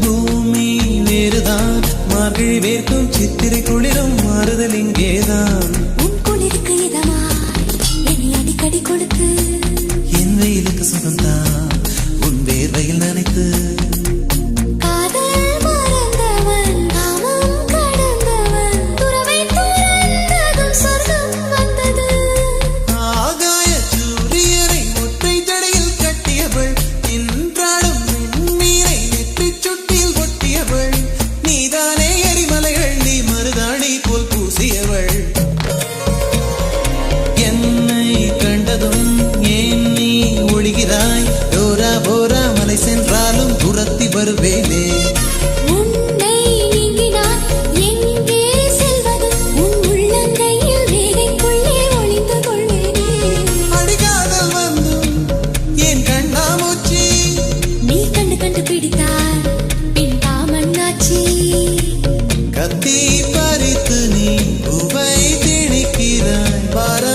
பூமி நேருதான் மார்கழி வேர்க்கும் சித்திரை குளிரும் மாறுதல் இங்கேதான். குளிருக்கு அடிக்கடி கொடுத்து. என் வெயிலுக்கு சுகந்தான் உன் வேர்வையில் நினைத்து para